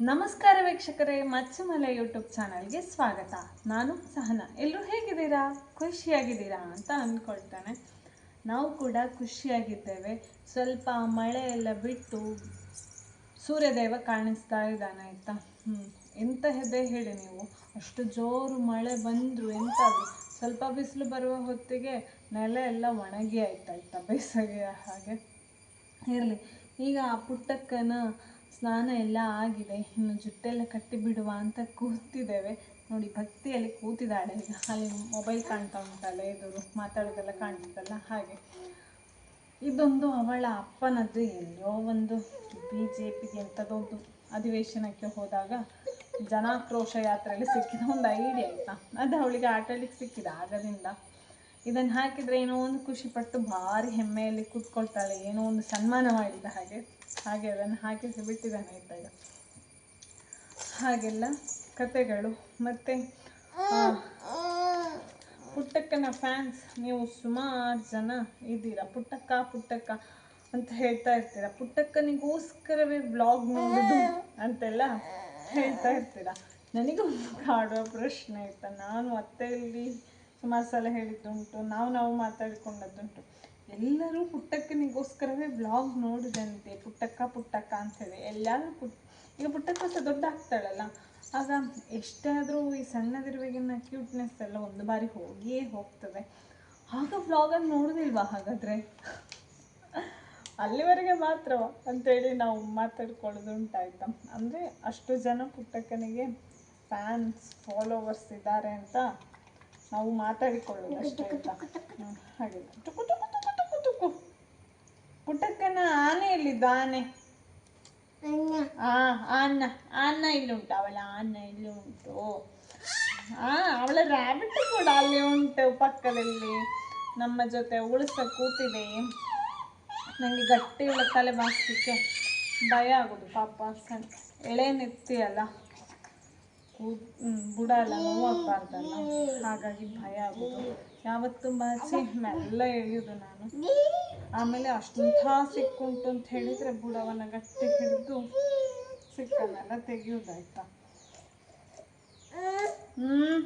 ನಮಸ್ಕಾರ ವೀಕ್ಷಕರೇ, ಮಚ್ಚಮಲೆ ಯೂಟ್ಯೂಬ್ ಚಾನಲ್ಗೆ ಸ್ವಾಗತ. ನಾನು ಸಹನ. ಎಲ್ಲರೂ ಹೇಗಿದ್ದೀರಾ? ಖುಷಿಯಾಗಿದ್ದೀರಾ ಅಂತ ಅಂದ್ಕೊಳ್ತೇನೆ. ನಾವು ಕೂಡ ಖುಷಿಯಾಗಿದ್ದೇವೆ. ಸ್ವಲ್ಪ ಮಳೆ ಎಲ್ಲ ಬಿಟ್ಟು ಸೂರ್ಯದೇವ ಕಾಣಿಸ್ತಾ ಇದ್ದಾನೆ ಆಯಿತಾ? ಹ್ಞೂ ಎಂತಹದ್ದೇ ಹೇಳಿ ನೀವು? ಅಷ್ಟು ಜೋರು ಮಳೆ ಬಂದರು ಎಂತಾದ್ರು ಸ್ವಲ್ಪ ಬಿಸಿಲು ಬರುವ ಹೊತ್ತಿಗೆ ನೆಲ ಎಲ್ಲ ಒಣಗಿ ಆಯ್ತಾಯ್ತಾ ಬೇಸಗೆಯ ಹಾಗೆ? ಇರಲಿ. ಈಗ ಆ ಪುಟ್ಟಕ್ಕನ ಸ್ನಾನ ಎಲ್ಲ ಆಗಿದೆ. ಇನ್ನು ಜುಟ್ಟೆಲ್ಲ ಕಟ್ಟಿ ಬಿಡುವ ಅಂತ ಕೂತಿದ್ದೇವೆ. ನೋಡಿ, ಭಕ್ತಿಯಲ್ಲಿ ಕೂತಿದ್ದಾಳೆ. ಅಲ್ಲಿ ಮೊಬೈಲ್ ಕಾಣ್ತಾ ಉಂಟಲ್ಲ, ಎದುರು ಮಾತಾಡೋದೆಲ್ಲ ಕಾಣ್ತದಲ್ಲ? ಹಾಗೆ. ಇದೊಂದು ಅವಳ ಅಪ್ಪನದ್ದು ಎಲ್ಲೋ ಒಂದು ಬಿ ಜೆ ಪಿಗೆ ಎಂಥದೊಂದು ಅಧಿವೇಶನಕ್ಕೆ ಹೋದಾಗ ಜನಾಕ್ರೋಶ ಯಾತ್ರೆಯಲ್ಲಿ ಸಿಕ್ಕಿದ ಒಂದು ಐಡಿಯಾ ಆಯಿತಾ? ಅದು ಅವಳಿಗೆ ಆಟಾಡ್ಲಿಕ್ಕೆ ಸಿಕ್ಕಿದೆ ಆಗದಿಂದ. ಇದನ್ನು ಹಾಕಿದರೆ ಏನೋ ಒಂದು ಖುಷಿಪಟ್ಟು ಭಾರಿ ಹೆಮ್ಮೆಯಲ್ಲಿ ಕೂತ್ಕೊಳ್ತಾಳೆ. ಏನೋ ಒಂದು ಸನ್ಮಾನ ಮಾಡಿದ ಹಾಗೆ. ಹಾಗೆ ಅದನ್ನು ಹಾಕಿಸಿ ಬಿಟ್ಟಿದ್ದಾನೆ ಇದ್ದಾಗ. ಹಾಗೆಲ್ಲ ಕತೆಗಳು ಮತ್ತು ಪುಟ್ಟಕ್ಕನ ಫ್ಯಾನ್ಸ್ ನೀವು ಸುಮಾರು ಜನ ಇದ್ದೀರಾ? ಪುಟ್ಟಕ್ಕ ಪುಟ್ಟಕ್ಕ ಅಂತ ಹೇಳ್ತಾ ಇರ್ತೀರಾ? ಪುಟ್ಟಕ್ಕನಿಗೋಸ್ಕರವೇ ಬ್ಲಾಗ್ ನೋಡೋದು ಅಂತೆಲ್ಲ ಹೇಳ್ತಾ ಇರ್ತೀರಾ? ನನಗೊಂದು ಕಾಡುವ ಪ್ರಶ್ನೆ ಆಯ್ತಾ ನಾನು ಅತ್ತೆಯಲ್ಲಿ ಸುಮಾರು ಸಲ ಹೇಳಿದ್ದುಂಟು. ನಾವು ನಾವು ಮಾತಾಡಿಕೊಂಡದ್ದುಂಟು. ಎಲ್ಲರೂ ಪುಟ್ಟಕ್ಕನಿಗೋಸ್ಕರವೇ ಬ್ಲಾಗ್ ನೋಡಿದಂತೆ. ಪುಟ್ಟಕ್ಕ ಪುಟ್ಟಕ್ಕ ಅಂತೇಳಿ. ಎಲ್ಲರೂ ಪುಟ್, ಈಗ ಪುಟ್ಟಕ್ಕ ಸಹ ದೊಡ್ಡ ಆಗ್ತಾಳಲ್ಲ, ಆಗ ಎಷ್ಟಾದರೂ ಈ ಸಣ್ಣದಿರುವಾಗಿನ ಕ್ಯೂಟ್ನೆಸ್ ಎಲ್ಲ ಒಂದು ಬಾರಿ ಹೋಗಿಯೇ ಹೋಗ್ತದೆ. ಆಗ ಬ್ಲಾಗನ್ನು ನೋಡೋದಿಲ್ವಾ ಹಾಗಾದರೆ? ಅಲ್ಲಿವರೆಗೆ ಮಾತ್ರ ಅಂತೇಳಿ ನಾವು ಮಾತಾಡ್ಕೊಳ್ಳೋದು ಉಂಟಾಯ್ತಾ. ಅಂದರೆ ಅಷ್ಟು ಜನ ಪುಟ್ಟಕ್ಕನಿಗೆ ಫ್ಯಾನ್ಸ್ ಫಾಲೋವರ್ಸ್ ಇದ್ದಾರೆ ಅಂತ ನಾವು ಮಾತಾಡಿಕೊಳ್ಳೋದು ಅಷ್ಟೇ ಅಂತ ಹಾಗೆ. ಟುಕು ಟುಕು ಟುಕು ಕುಟಕ್ಕನ ಟುಕು ಆನೆ ಎಲ್ಲಿದ್ದು ಆನೆ. ಆ ಅನ್ನ ಅನ್ನ ಇಲ್ಲಿ ಉಂಟು ಅವಳ ಅನ್ನ ಇಲ್ಲಿ ಉಂಟು. ಆ ಅವಳ ರ್ಯಾಬಿಟ್ ಕೂಡ ಅಲ್ಲಿ ಉಂಟು ಪಕ್ಕದಲ್ಲಿ. ನಮ್ಮ ಜೊತೆ ಉಳಿಸ ಕೂತಿದೆ. ನನಗೆ ಗಟ್ಟಿ ಉಳ ತಲೆ ಬಾಸ್ಲಿಕ್ಕೆ ಭಯ ಆಗೋದು ಪಾಪ. ಎಳೆ ನಿತ್ತಿ ಅಲ್ಲ ಹ್ಮ್, ಬುಡ ಎಲ್ಲ ನೋವಾಗಬಾರ್ದಲ್ಲ. ಹಾಗಾಗಿ ಭಯ ಆಗೋದು. ಯಾವತ್ತು ಬಾಚಿ ಮೆಲ್ಲ ಎಳೆಯೋದು ನಾನು. ಆಮೇಲೆ ಅಷ್ಟಂಥ ಸಿಕ್ಕುಂಟು ಅಂತ ಹೇಳಿದರೆ ಬುಡವನ್ನು ಗಟ್ಟಿ ಹಿಡಿದು ಸಿಕ್ಕನ್ನೆಲ್ಲ ತೆಗೆಯೋದಾಯ್ತಾ? ಹ್ಮ್.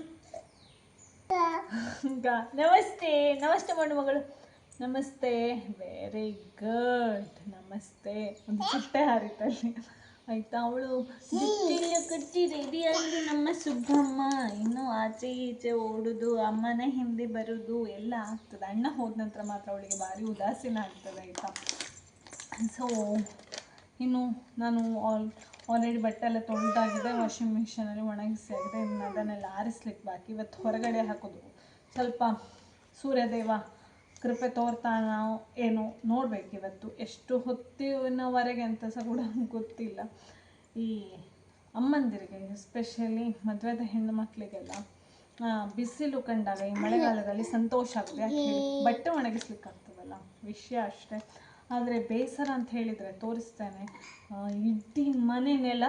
ಗ- ನಮಸ್ತೆ ನಮಸ್ತೆ ಮಾಡು ಮಗಳು ನಮಸ್ತೆ ವೆರಿ ಗುಡ್ ನಮಸ್ತೆ. ಒಂದು ಚಿಟ್ಟೆ ಹಾರಿತಲ್ಲಿ. ಆಯ್ತಾ ಅವಳು? ಜುಟ್ಟಿಲ್ಲ ಕಟ್ಟಿ ರೆಡಿ ಆಗಿ ನಮ್ಮ ಸುಬ್ಬಮ್ಮ ಇನ್ನು ಆಚೆ ಈಚೆ ಓಡುದು ಅಮ್ಮನ ಹಿಂದೆ ಬರುದು ಎಲ್ಲ ಆಗ್ತದೆ. ಅಣ್ಣ ಹೋದ ನಂತರ ಮಾತ್ರ ಅವಳಿಗೆ ಭಾರಿ ಉದಾಸೀನ ಆಗ್ತದೆ ಆಯ್ತಾ? ಸೊ ಇನ್ನು ನಾನು ಆಲ್ ಆಲ್ರೆಡಿ ಬಟ್ಟೆ ಎಲ್ಲ ತೊಳೆದಾಗಿದೆ ವಾಷಿಂಗ್ ಮಿಷಿನಲ್ಲಿ ಒಣಗಿಸಿ ಆಗಿದೆ ಇನ್ನು ಅದನ್ನೆಲ್ಲ ಆರಿಸ್ಲಿಕ್ಕೆ ಬಾಕಿ. ಇವತ್ತು ಹೊರಗಡೆ ಹಾಕೋದು. ಸ್ವಲ್ಪ ಸೂರ್ಯದೇವ ಕೃಪೆ ತೋರ್ತಾನ ಏನೋ ನೋಡ್ಬೇಕು ಇವತ್ತು. ಎಷ್ಟು ಹೊತ್ತಿನವರೆಗೆ ಅಂತ ಸಹ ಕೂಡ ಗೊತ್ತಿಲ್ಲ. ಈ ಅಮ್ಮಂದಿರಿಗೆ ಎಸ್ಪೆಷಲಿ ಮದುವೆದ ಹೆಣ್ಣು ಮಕ್ಕಳಿಗೆಲ್ಲ ಬಿಸಿಲು ಕಂಡಾಗ ಈ ಮಳೆಗಾಲದಲ್ಲಿ ಸಂತೋಷ ಆಗುತ್ತೆ. ಬಟ್ಟೆ ಒಣಗಿಸ್ಲಿಕ್ಕೆ ಆಗ್ತದಲ್ಲ ವಿಷಯ ಅಷ್ಟೇ. ಆದರೆ ಬೇಸರ ಅಂತ ಹೇಳಿದರೆ ತೋರಿಸ್ತೇನೆ. ಇಡೀ ಮನೆನೆಲ್ಲ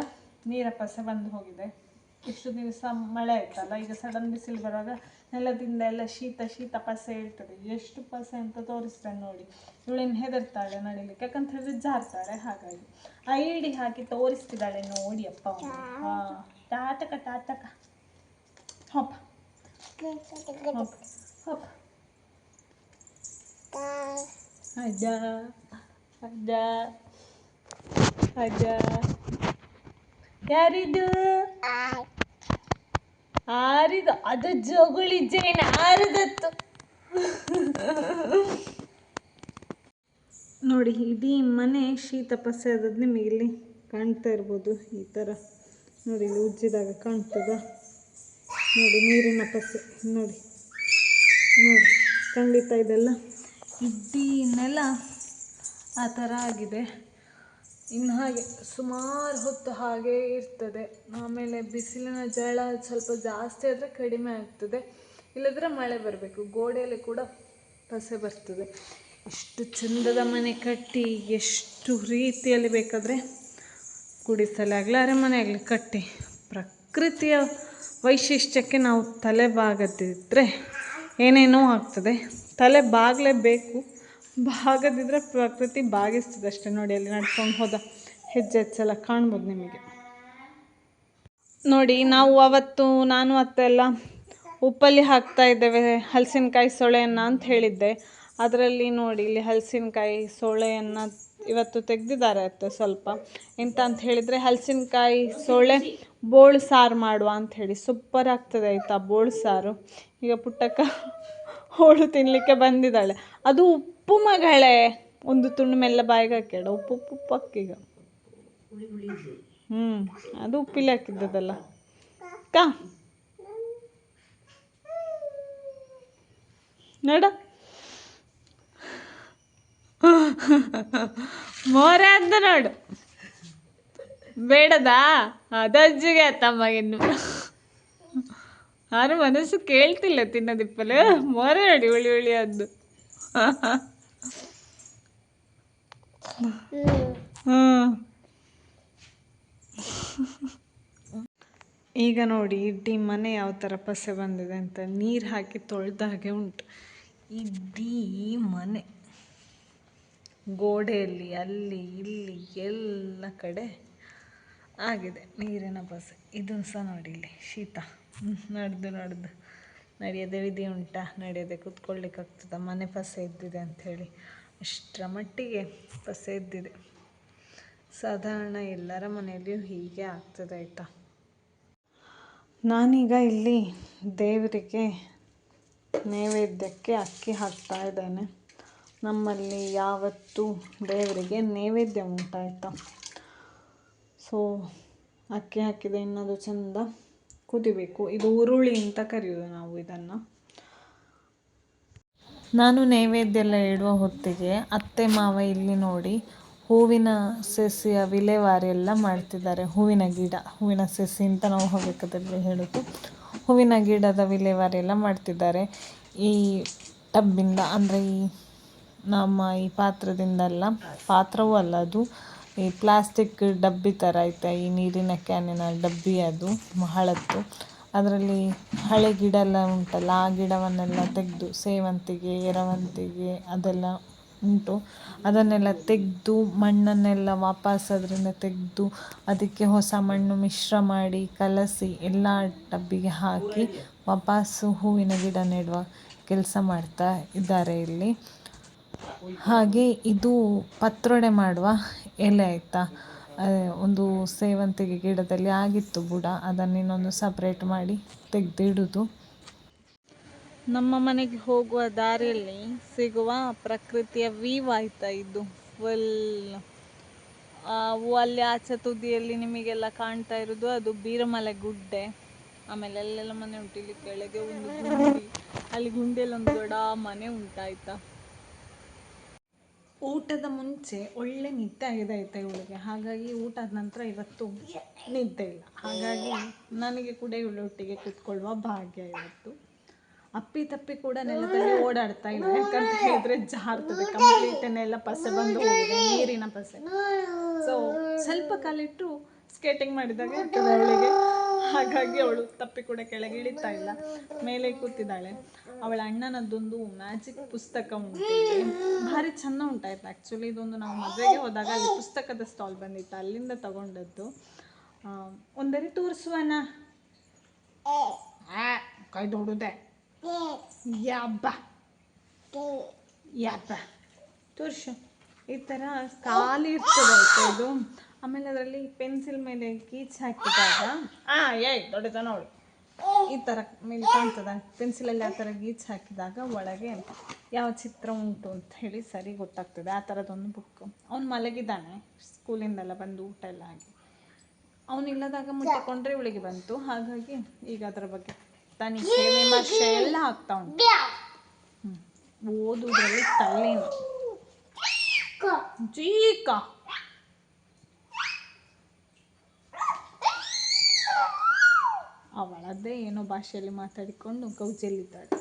ನೀರ ಪಸೆ ಬಂದು ಹೋಗಿದೆ. ಇಷ್ಟು ದಿವಸ ಮಳೆ ಆಯ್ತಲ್ಲ? ಈಗ ಸಡನ್ ಬಿಸಿಲು ಬರುವಾಗ ನೆಲದಿಂದ ಎಲ್ಲ ಶೀತ ಶೀತ ಪಸೆ ಹೇಳ್ತದೆ ಎಷ್ಟು ಪಸೆ ಅಂತ ತೋರಿಸ್ತಾರೆ ನೋಡಿ. ಇವಳೇನು ಹೆದರ್ತಾಳೆ ನಡಿಲಿಕ್ಕೆ? ಯಾಕಂತ ಹೇಳಿದ್ರೆ ಜಾರ್ತಾಳೆ, ಹಾಗಾಗಿ. ಐಡಿ ಹಾಕಿ ತೋರಿಸ್ತಿದ್ದಾಳೆ ನೋಡಿ ಅಪ್ಪ ಹಾಂ ಹಾ ಟಾಟಕ ಹೊಪ್ಪ ಹೊಪ್ಪ ಅಜ್ಜ. ಅಜ್ಜ. ಅಜ್ಜ. ಯಾರಿದು? ಆರಿದು, ಅದು ಜಗುಳಿ ಜೇನ ಆರಿದತ್ತು. ನೋಡಿ, ಇಡೀ ಮನೆ ಶೀತ ಪಸೆ ಆದದ್ದು ನಿಮಗೆ ಇಲ್ಲಿ ಕಾಣ್ತಾ ಇರ್ಬೋದು ಈ ಥರ. ನೋಡಿ, ಇಲ್ಲಿ ಉಜ್ಜಿದಾಗ ಕಾಣ್ತದ. ನೋಡಿ, ನೀರಿನ ಪಸೆ. ನೋಡಿ ನೋಡಿ, ಖಂಡಿತ ಇದೆಲ್ಲ ಇಡೀ ನೆಲ ಆ ಥರ ಆಗಿದೆ. ಇನ್ನು ಹಾಗೆ ಸುಮಾರು ಹೊತ್ತು ಹಾಗೆ ಇರ್ತದೆ. ಆಮೇಲೆ ಬಿಸಿಲಿನ ಜಳ ಸ್ವಲ್ಪ ಜಾಸ್ತಿ ಆದರೆ ಕಡಿಮೆ ಆಗ್ತದೆ. ಇಲ್ಲದ್ರೆ ಮಳೆ ಬರಬೇಕು. ಗೋಡೆಯಲ್ಲಿ ಕೂಡ ಪಸೆ ಬರ್ತದೆ. ಎಷ್ಟು ಚಂದದ ಮನೆ ಕಟ್ಟಿ, ಎಷ್ಟು ರೀತಿಯಲ್ಲಿ ಬೇಕಾದರೆ ಗುಡಿಸಲೇ ಆಗಲಿ ಅರಮನೆ ಆಗಲಿ ಕಟ್ಟಿ. ಪ್ರಕೃತಿಯ ವೈಶಿಷ್ಟ್ಯಕ್ಕೆ ನಾವು ತಲೆ ಬಾಗದಿದ್ದರೆ ಏನೇನೋ ಆಗ್ತದೆ. ತಲೆ ಬಾಗಲೇಬೇಕು. ಬಾಗದಿದ್ರೆ ಪ್ರಕೃತಿ ಬಾಗಿಸ್ತದೆ ಅಷ್ಟೇ ನೋಡಿ, ಅಲ್ಲಿ ನಡ್ಕೊಂಡು ಹೋದ ಹೆಜ್ಜೆ ಹೆಚ್ಚೆಲ್ಲ ಕಾಣ್ಬೋದು ನಿಮಗೆ. ನೋಡಿ, ನಾವು ಅವತ್ತು, ನಾನು ಅತ್ತೆಲ್ಲ ಉಪ್ಪಲ್ಲಿ ಹಾಕ್ತಾ ಇದ್ದೇವೆ ಹಲಸಿನಕಾಯಿ ಸೊಳೆಯನ್ನು ಅಂತ ಹೇಳಿದ್ದೆ. ಅದರಲ್ಲಿ ನೋಡಿ, ಇಲ್ಲಿ ಹಲಸಿನಕಾಯಿ ಸೊಳೆಯನ್ನು ಇವತ್ತು ತೆಗೆದಿದ್ದಾರೆ ಅತ್ತೆ ಸ್ವಲ್ಪ. ಎಂತ ಅಂತ ಹೇಳಿದರೆ ಹಲಸಿನಕಾಯಿ ಸೊಳೆ ಬೋಳು ಸಾರು ಮಾಡುವ ಹೇಳಿ. ಸೂಪರ್ ಆಗ್ತದೆ ಆಯಿತಾ ಬೋಳು ಸಾರು. ಈಗ ಪುಟ್ಟಕ್ಕ ಹೋಳು ತಿನ್ನಲಿಕ್ಕೆ ಬಂದಿದ್ದಾಳೆ. ಅದು ಉಪ್ಪು ಮಗಳೇ. ಒಂದು ತುಂಡು ಮೆಲ್ಲ ಬಾಯಿಗೆ ಹಾಕ್ಯಾಡ. ಉಪ್ಪು ಉಪ್ಪು ಉಪ್ಪು ಹ್ಞೂ ಅದು ಉಪ್ಪಿಲ್ಲ ಹಾಕಿದ್ದದಲ್ಲ. ಅಕ್ಕ. ನೋಡ. ಮೋರೆ ಅಂತ ನೋಡು. ಬೇಡದಾ? ಅದಜ್ಜಿಗೆ ತಮ್ಮಗಿನ್ನು ಯಾರು ಮನಸ್ಸು ಕೇಳ್ತಿಲ್ಲ ತಿನ್ನೋದಿಪ್ಪಲು. ಮೋರೆ ನೋಡಿ ಉಳಿ ಉಳಿ ಅದು. ಹ್ಞೂ ಈಗ ನೋಡಿ, ಇಡೀ ಮನೆ ಯಾವ ಥರ ಪಸೆ ಬಂದಿದೆ ಅಂತ. ನೀರು ಹಾಕಿ ತೊಳೆದ ಹಾಗೆ ಉಂಟು. ಇಡೀ ಮನೆ. ಗೋಡೆಯಲ್ಲಿ, ಅಲ್ಲಿ, ಇಲ್ಲಿ, ಎಲ್ಲ ಕಡೆ ಆಗಿದೆ ನೀರಿನ ಪಸೆ. ಇದನ್ನು ಸಹ ನೋಡಿ ಇಲ್ಲಿ. ಶೀತ. ನಡೆದು ನಡೆದು. ನಡೆಯದೆ ವಿಧಿ ಉಂಟಾ, ನಡೆಯದೆ ಕೂತ್ಕೊಳ್ಳಿಕ್ಕೆ ಆಗ್ತದ ಮನೆ ಪಸೆ ಇದ್ದಿದೆ ಅಂಥೇಳಿ. ಅಷ್ಟರ ಮಟ್ಟಿಗೆ ಪಸೆ ಇದ್ದಿದೆ ಸಾಧಾರಣ ಎಲ್ಲರ ಮನೆಯಲ್ಲಿಯೂ ಹೀಗೆ ಆಗ್ತದೆ ಆಯಿತಾ? ನಾನೀಗ ಇಲ್ಲಿ ದೇವರಿಗೆ ನೈವೇದ್ಯಕ್ಕೆ ಅಕ್ಕಿ ಹಾಕ್ತಾ ಇದ್ದೇನೆ. ನಮ್ಮಲ್ಲಿ ಯಾವತ್ತೂ ದೇವರಿಗೆ ನೈವೇದ್ಯ ಉಂಟಾಯ್ತಾ ಸೊ ಅಕ್ಕಿ ಹಾಕಿದೆ ಇನ್ನೊಂದು ಚಂದ ಕುದಿಬೇಕು. ಇದು ಹುರುಳಿ ಅಂತ ಕರೆಯೋದು ನಾವು ಇದನ್ನು. ನಾನು ನೈವೇದ್ಯ ಎಲ್ಲ ಇಡುವ ಹೊತ್ತಿಗೆ ಅತ್ತೆ ಮಾವ ಇಲ್ಲಿ ನೋಡಿ ಹೂವಿನ ಸಸಿಯ ವಿಲೇವಾರಿ ಎಲ್ಲ ಮಾಡ್ತಿದ್ದಾರೆ. ಹೂವಿನ ಗಿಡ, ಹೂವಿನ ಸಸಿ ಅಂತ ನಾವು ಹೋಗಬೇಕಾದ್ರೆ ಹೇಳೋದು. ಹೂವಿನ ಗಿಡದ ವಿಲೇವಾರಿ ಎಲ್ಲ ಮಾಡ್ತಿದ್ದಾರೆ. ಈ ಟಬ್ಬಿಂದ ಅಂದರೆ ಈ ನಮ್ಮ ಈ ಪಾತ್ರದಿಂದಲ್ಲ, ಪಾತ್ರವೂ ಅಲ್ಲ ಅದು. ಈ ಪ್ಲಾಸ್ಟಿಕ್ ಡಬ್ಬಿ ಥರ ಐತೆ, ಈ ನೀರಿನ ಕ್ಯಾನಿನ ಡಬ್ಬಿ ಅದು ಹಳತ್ತು ಅದರಲ್ಲಿ ಹಳೆ ಗಿಡ ಎಲ್ಲ ಉಂಟಲ್ಲ, ಆ ಗಿಡವನ್ನೆಲ್ಲ ತೆಗೆದು ಸೇವಂತಿಗೆ, ಎರವಂತಿಗೆ ಅದೆಲ್ಲ ಉಂಟು. ಅದನ್ನೆಲ್ಲ ತೆಗೆದು, ಮಣ್ಣನ್ನೆಲ್ಲ ವಾಪಸ್ ಅದರಿಂದ ತೆಗೆದು, ಅದಕ್ಕೆ ಹೊಸ ಮಣ್ಣು ಮಿಶ್ರ ಮಾಡಿ ಕಲಸಿ ಎಲ್ಲ ಡಬ್ಬಿಗೆ ಹಾಕಿ ವಾಪಸ್ಸು ಹೂವಿನ ಗಿಡ ನೆಡುವ ಕೆಲಸ ಮಾಡ್ತಾ ಇದ್ದಾರೆ ಇಲ್ಲಿ. ಹಾಗೆ ಇದು ಪತ್ರೊಡೆ ಮಾಡುವ ಎಲೆ ಆಯಿತಾ? ಒಂದು ಸೇವಂತಿಗೆ ಗಿಡದಲ್ಲಿ ಆಗಿತ್ತು ಬುಡ. ಅದನ್ನು ಇನ್ನೊಂದು ಸಪ್ರೇಟ್ ಮಾಡಿ ತೆಗೆದಿಡುದು. ನಮ್ಮ ಮನೆಗೆ ಹೋಗುವ ದಾರಿಯಲ್ಲಿ ಸಿಗುವ ಪ್ರಕೃತಿಯ ವೀವ್ ಆಯ್ತಾ ಇದು. ಫುಲ್ ಅಲ್ಲಿ ಆಚೆ ತುದಿಯಲ್ಲಿ ನಿಮಗೆಲ್ಲ ಕಾಣ್ತಾ ಇರೋದು. ಅದು ಬೀರಮಲೆ ಗುಡ್ಡೆ. ಆಮೇಲೆ ಅಲ್ಲೆಲ್ಲ ಮನೆ ಉಂಟು. ಇಲ್ಲಿ ಕೆಳಗೆ ಒಂದು ಅಲ್ಲಿ ಗುಂಡಿಯಲ್ಲಿ ಒಂದು ದೊಡ್ಡ ಮನೆ ಉಂಟಾಯ್ತಾ. ಊಟದ ಮುಂಚೆ ಒಳ್ಳೆ ನಿದ್ದೆ ಆಗಿದೆ ಆಯ್ತಾ ಇವಳಿಗೆ. ಹಾಗಾಗಿ ಊಟದ ನಂತರ ಇವತ್ತು ನಿದ್ದೆ ಇಲ್ಲ. ಹಾಗಾಗಿ ನನಗೆ ಕೂಡ ಇವಳೊಟ್ಟಿಗೆ ಕೂತ್ಕೊಳ್ಳುವ ಭಾಗ್ಯ ಇವತ್ತು. ಅಪ್ಪಿ ತಪ್ಪಿ ಕೂಡ ನೆಲದಲ್ಲಿ ಓಡಾಡ್ತಾ ಇಲ್ಲ ಯಾಕಂತ ಹೇಳಿದ್ರೆ ಜಾರ್ತದೆ. ಕಂಪ್ಲೀಟ್ ನೆಲ ಪಸೆ ಬಂದು ಹೋಗಿದೆ. ನೀರಿನ ಪಸೆ. ಸೊ ಸ್ವಲ್ಪ ಕಾಲಿಟ್ಟು ಸ್ಕೇಟಿಂಗ್ ಮಾಡಿದಾಗ ಅವಳಿಗೆ ಹಾಗಾಗಿ ಅವಳು ತಪ್ಪಿ ಕೂಡ ಕೆಳಗೆ ಇಳಿತಾ ಇಲ್ಲ. ಮೇಲೆ ಕೂತಿದ್ದಾಳೆ. ಅವಳ ಅಣ್ಣನದ್ದೊಂದು ಮ್ಯಾಜಿಕ್ ಪುಸ್ತಕ ಉಂಟು. ಭಾರಿ ಚೆಂದ ಉಂಟಾಯ್ತು. ಆ್ಯಕ್ಚುಲಿ ಇದೊಂದು ನಾವು ಮದುವೆಗೆ ಹೋದಾಗ ಅಲ್ಲಿ ಪುಸ್ತಕದ ಸ್ಟಾಲ್ ಬಂದಿತ್ತು. ಅಲ್ಲಿಂದ ತಗೊಂಡದ್ದು. ಒಂದರಿ ತೋರಿಸುವನ? ಕೈ ದೊಡ್ಡದೆ ಯಾಬ್ಬ. ಯಾಬ್ಬ. ತೋರ್ಸು. ಈ ಥರ ಖಾಲಿ ಇರ್ತದೆ ಇದು? ಆಮೇಲೆ ಅದರಲ್ಲಿ ಪೆನ್ಸಿಲ್ ಮೇಲೆ ಕೀಚ್ ಹಾಕಿದಾಗ ಆ ಏಯ್ ದೊಡ್ಡದ ನೋಡಿ ಈ ಥರ ಮೇಲೆ ಕಾಣ್ತದ. ಪೆನ್ಸಿಲಲ್ಲಿ ಆ ಥರ ಗೀಚ್ ಹಾಕಿದಾಗ ಒಳಗೆ ಯಾವ ಚಿತ್ರ ಉಂಟು ಅಂತ ಹೇಳಿ ಸರಿ ಗೊತ್ತಾಗ್ತದೆ. ಆ ಥರದೊಂದು ಬುಕ್ ಅವ್ನು ಮಲಗಿದ್ದಾನೆ. ಸ್ಕೂಲಿಂದೆಲ್ಲ ಬಂದು ಊಟ ಎಲ್ಲ ಆಗಿ. ಅವನಿಲ್ಲದಾಗ ಮುಟ್ಟಿಕೊಂಡ್ರೆ ಇವಳಿಗೆ ಬಂತು. ಹಾಗಾಗಿ ಈಗ ಅದರ ಬಗ್ಗೆ ತನಿಖೆ ವಿಮರ್ಶೆ ಎಲ್ಲ ಆಗ್ತಾ ಉಂಟು. ಓದುವುದರಲ್ಲಿ ಓದುವುದ್ರಲ್ಲಿ ತಲ್ಲಿನ ಚೀಕ. ಅವಳದ್ದೇ ಏನೋ ಭಾಷೆಯಲ್ಲಿ ಮಾತಾಡಿಕೊಂಡು ಗೌಜಲ್ಲಿದ್ದಾಳೆ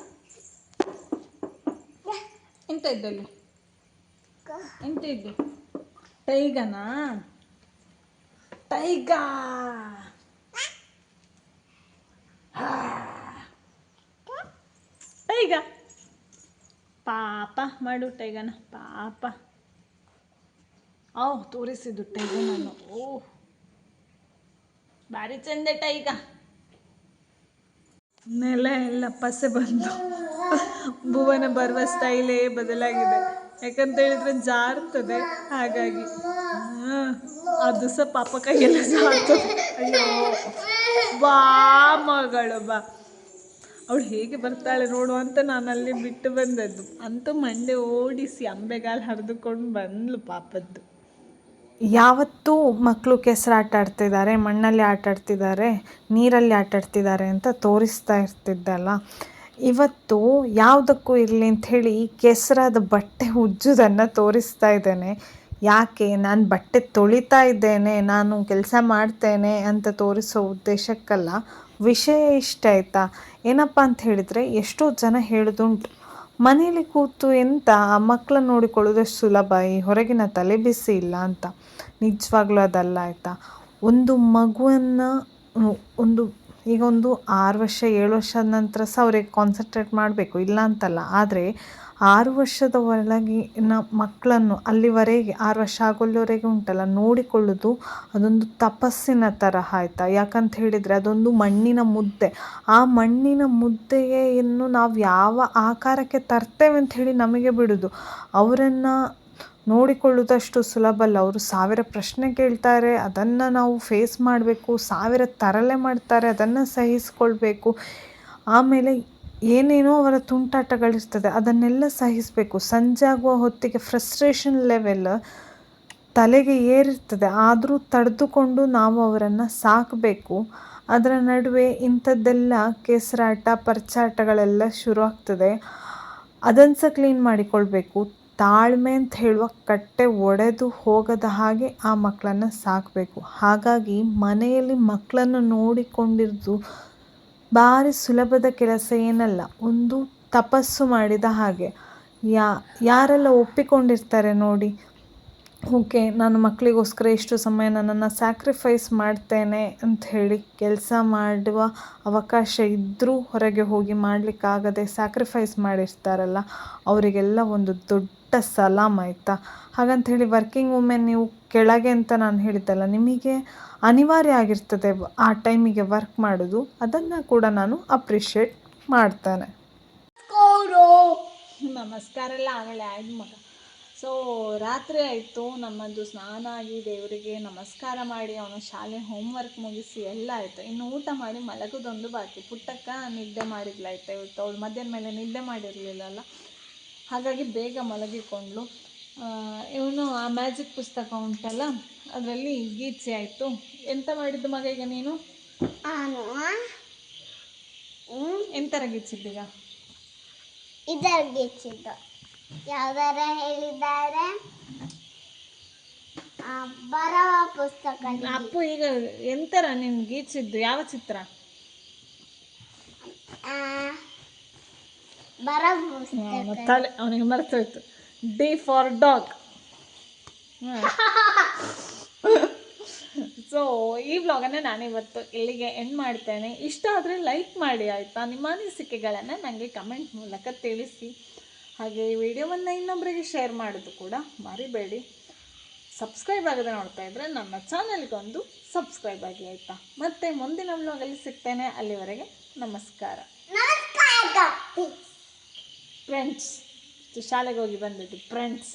ಎಂತ ಇದ್ದಲ್ಲಿ ಎಂತ ಇದ್ದು ಟೈಗನಾ? ಟೈಗ? ಟೈಗ? ಪಾಪ ಮಾಡು ಟೈಗನ, ಪಾಪ. ಓ ತೋರಿಸಿದ್ದು ಟೈಗನನ್ನು. ಓ ಭಾರಿ ಚಂದ ಈಗ ನೆಲ ಎಲ್ಲ ಪಸೆ ಬಂದು ಭುವನ ಬರುವ ಸ್ಟೈಲೇ ಬದಲಾಗಿದೆ. ಯಾಕಂತ ಹೇಳಿದ್ರೆ ಜಾರ್ತದೆ. ಹಾಗಾಗಿ ಅದು ಸಹ ಪಾಪ ಕೈಯೆಲ್ಲ ಜಾರ್ತದೆ. ಅಯ್ಯೋ, ಬಾ ಮಗಳು, ಬಾ. ಅವಳು ಹೇಗೆ ಬರ್ತಾಳೆ ನೋಡು ಅಂತ ನಾನು ಅಲ್ಲಿ ಬಿಟ್ಟು ಬಂದದ್ದು. ಅಂತೂ ಮಂಡೆ ಓಡಿಸಿ ಅಂಬೆಗಾಲು ಹರಿದುಕೊಂಡು ಬಂದ್ಲು ಪಾಪದ್ದು. ಯಾವತ್ತೂ ಮಕ್ಕಳು ಕೆಸರು ಆಟ ಆಡ್ತಿದ್ದಾರೆ, ಮಣ್ಣಲ್ಲಿ ಆಟ ಆಡ್ತಿದ್ದಾರೆ, ನೀರಲ್ಲಿ ಆಟ ಆಡ್ತಿದ್ದಾರೆ ಅಂತ ತೋರಿಸ್ತಾ ಇರ್ತಿದ್ದಲ್ಲ. ಇವತ್ತು ಯಾವುದಕ್ಕೂ ಇರಲಿ ಅಂತ ಹೇಳಿ ಕೆಸರಾದ ಬಟ್ಟೆ ಉಜ್ಜೋದನ್ನು ತೋರಿಸ್ತಾ ಇದ್ದೇನೆ. ಯಾಕೆ? ನಾನು ಬಟ್ಟೆ ತೊಳಿತಾ ಇದ್ದೇನೆ, ನಾನು ಕೆಲಸ ಮಾಡ್ತೇನೆ ಅಂತ ತೋರಿಸೋ ಉದ್ದೇಶಕ್ಕಲ್ಲ. ವಿಷಯ ಇಷ್ಟ ಆಯಿತಾ? ಏನಪ್ಪ ಅಂತ ಹೇಳಿದರೆ ಎಷ್ಟೋ ಜನ ಹೇಳೋದುಂಟು. ಮನೇಲಿ ಕೂತು ಎಂತ ಮಕ್ಕಳನ್ನ ನೋಡಿಕೊಳ್ಳೋದಷ್ಟು ಸುಲಭ? ಈ ಹೊರಗಿನ ತಲೆ ಬಿಸಿ ಇಲ್ಲ ಅಂತ. ನಿಜವಾಗ್ಲೂ ಅದಲ್ಲ ಆಯಿತಾ? ಒಂದು ಮಗುವನ್ನು, ಒಂದು, ಈಗ ಒಂದು ಆರು ವರ್ಷ, ಏಳು ವರ್ಷದ ನಂತರ ಸಹ ಅವ್ರಿಗೆ ಕಾನ್ಸಂಟ್ರೇಟ್ ಮಾಡಬೇಕು. ಇಲ್ಲ ಅಂತಲ್ಲ. ಆದರೆ ಆರು ವರ್ಷದ ಒಳಗಿನ ಮಕ್ಕಳನ್ನು ಅಲ್ಲಿವರೆಗೆ, ಆರು ವರ್ಷ ಆಗೋಲ್ಲಿವರೆಗೆ ಉಂಟಲ್ಲ, ನೋಡಿಕೊಳ್ಳೋದು ಅದೊಂದು ತಪಸ್ಸಿನ ಥರ ಆಯಿತಾ? ಯಾಕಂತ ಹೇಳಿದರೆ ಅದೊಂದು ಮಣ್ಣಿನ ಮುದ್ದೆ. ಆ ಮಣ್ಣಿನ ಮುದ್ದೆಯನ್ನು ನಾವು ಯಾವ ಆಕಾರಕ್ಕೆ ತರ್ತೇವೆ ಅಂತ ಹೇಳಿ ನಮಗೆ ಬಿಡೋದು. ಅವರನ್ನು ನೋಡಿಕೊಳ್ಳುವುದಷ್ಟು ಸುಲಭ ಅಲ್ಲ. ಅವರು ಸಾವಿರ ಪ್ರಶ್ನೆ ಕೇಳ್ತಾರೆ, ಅದನ್ನು ನಾವು ಫೇಸ್ ಮಾಡಬೇಕು, ಸಾವಿರ ತರಲೆ ಮಾಡ್ತಾರೆ, ಅದನ್ನು ಸಹಿಸ್ಕೊಳ್ಬೇಕು. ಆಮೇಲೆ ಏನೇನೋ ಅವರ ತುಂಟಾಟಗಳಿರ್ತದೆ ಅದನ್ನೆಲ್ಲ ಸಹಿಸಬೇಕು. ಸಂಜೆ ಆಗುವ ಹೊತ್ತಿಗೆ ಫ್ರಸ್ಟ್ರೇಷನ್ ಲೆವೆಲ್ ತಲೆಗೆ ಏರಿರ್ತದೆ. ಆದರೂ ತಡೆದುಕೊಂಡು ನಾವು ಅವರನ್ನು ಸಾಕಬೇಕು. ಅದರ ನಡುವೆ ಇಂಥದ್ದೆಲ್ಲ ಕೇಸರಾಟ, ಪರ್ಚಾಟಗಳೆಲ್ಲ ಶುರು ಆಗ್ತದೆ ಅದನ್ನು ಸಹ ಕ್ಲೀನ್ ಮಾಡಿಕೊಳ್ಬೇಕು. ತಾಳ್ಮೆ ಅಂತ ಹೇಳುವ ಕಟ್ಟೆ ಒಡೆದು ಹೋಗದ ಹಾಗೆ ಆ ಮಕ್ಕಳನ್ನು ಸಾಕಬೇಕು. ಹಾಗಾಗಿ ಮನೆಯಲ್ಲಿ ಮಕ್ಕಳನ್ನು ನೋಡಿಕೊಂಡಿರೋದು ಭಾರಿ ಸುಲಭದ ಕೆಲಸ ಏನಲ್ಲ ಒಂದು ತಪಸ್ಸು ಮಾಡಿದ ಹಾಗೆ. ಯಾರೆಲ್ಲ ಒಪ್ಪಿಕೊಂಡಿರ್ತಾರೆ ನೋಡಿ. ಓಕೆ, ನಾನು ಮಕ್ಕಳಿಗೋಸ್ಕರ ಇಷ್ಟು ಸಮಯ ನನ್ನನ್ನು ಸ್ಯಾಕ್ರಿಫೈಸ್ ಮಾಡ್ತೇನೆ ಅಂತ ಹೇಳಿ ಕೆಲಸ ಮಾಡುವ ಅವಕಾಶ ಇದ್ದರೂ ಹೊರಗೆ ಹೋಗಿ ಮಾಡಲಿಕ್ಕಾಗದೆ ಸ್ಯಾಕ್ರಿಫೈಸ್ ಮಾಡಿರ್ತಾರಲ್ಲ, ಅವರಿಗೆಲ್ಲ ಒಂದು ದೊಡ್ಡ ಸಲಾಮ್ ಆಯಿತಾ? ಹಾಗಂತ ಹೇಳಿ ವರ್ಕಿಂಗ್ ವುಮೆನ್ ನೀವು ಕೆಳಗೆ ಅಂತ ನಾನು ಹೇಳಿದ್ದಲ್ಲ, ನಿಮಗೆ ಅನಿವಾರ್ಯ ಆಗಿರ್ತದೆ ಆ ಟೈಮಿಗೆ ವರ್ಕ್ ಮಾಡೋದು, ಅದನ್ನು ಕೂಡ ನಾನು ಅಪ್ರಿಷಿಯೇಟ್ ಮಾಡ್ತೇನೆ. ನಮಸ್ಕಾರ ಎಲ್ಲ ಆಗಲೇ ಆಯ್ತು ಸೊ ರಾತ್ರಿ ಆಯಿತು ನಮ್ಮದು ಸ್ನಾನ ಆಗಿ ದೇವರಿಗೆ ನಮಸ್ಕಾರ ಮಾಡಿ ಅವನು ಶಾಲೆ ಹೋಮ್ವರ್ಕ್ ಮುಗಿಸಿ ಎಲ್ಲ ಆಯಿತು. ಇನ್ನು ಊಟ ಮಾಡಿ ಮಲಗೋದೊಂದು ಬಾಕಿ. ಪುಟ್ಟಕ್ಕ ನಿದ್ದೆ ಮಾಡಿದ್ಲಾಯ್ತು. ಇವತ್ತು ಅವಳು ಮಧ್ಯಾಹ್ನ ಮೇಲೆ ನಿದ್ದೆ ಮಾಡಿರಲಿಲ್ಲಲ್ಲ. ಹಾಗಾಗಿ ಬೇಗ ಮಲಗಿಕೊಂಡ್ಳು. ಇವನು ಆ ಮ್ಯಾಜಿಕ್ ಪುಸ್ತಕ ಉಂಟಲ್ಲ ಅದರಲ್ಲಿ ಗೀಚೆ ಆಯಿತು. ಎಂತ ಮಾಡಿದ್ದು ಮಗ ಈಗ ನೀನು ಎಂತರ ಗೀಚಿದ್ದೀಗ ಇದರ ಹೆಚ್ಚಿದ್ದು ಯಾವ್ದಾರ ಹೇಳಿದ್ದಾರೆ? ಬರವ ಪುಸ್ತಕ ಅಪ್ಪು ಈಗ ಎಂತರ ನಿಮ್ ಗೀಚಿದ್ದು ಯಾವ ಚಿತ್ರ? ಬರವ ಪುಸ್ತಕ ತಲೆ ಅವನಿಗೆ ಮರ್ತೋಯ್ತು ಡಿ ಫಾರ್ ಡಾಗ್. ಸೊ ಈ ವ್ಲಾಗನ್ನು ನಾನಿವತ್ತು ಇಲ್ಲಿಗೆ ಎಂಡ್ ಮಾಡ್ತೇನೆ. ಇಷ್ಟ ಆದರೆ ಲೈಕ್ ಮಾಡಿ ಆಯಿತಾ? ನಿಮ್ಮ ಅನಿಸಿಕೆಗಳನ್ನು ನನಗೆ ಕಮೆಂಟ್ ಮೂಲಕ ತಿಳಿಸಿ. ಹಾಗೆ ಈ ವಿಡಿಯೋವನ್ನು ಇನ್ನೊಬ್ಬರಿಗೆ ಶೇರ್ ಮಾಡೋದು ಕೂಡ ಮರಿಬೇಡಿ. ಸಬ್ಸ್ಕ್ರೈಬ್ ಆಗದೆ ನೋಡ್ತಾ ಇದ್ದರೆ ನನ್ನ ಒಂದು ಸಬ್ಸ್ಕ್ರೈಬ್ ಆಗಿ ಆಯಿತಾ? ಮತ್ತೆ ಮುಂದಿನ ವ್ಲಾಗಲ್ಲಿ ಸಿಗ್ತೇನೆ. ಅಲ್ಲಿವರೆಗೆ ನಮಸ್ಕಾರ. ನಮಸ್ಕಾರ ಫ್ರೆಂಡ್ಸ್ ಶಾಲೆಗೆ ಹೋಗಿ ಬಂದಿದ್ದು ಫ್ರೆಂಡ್ಸ್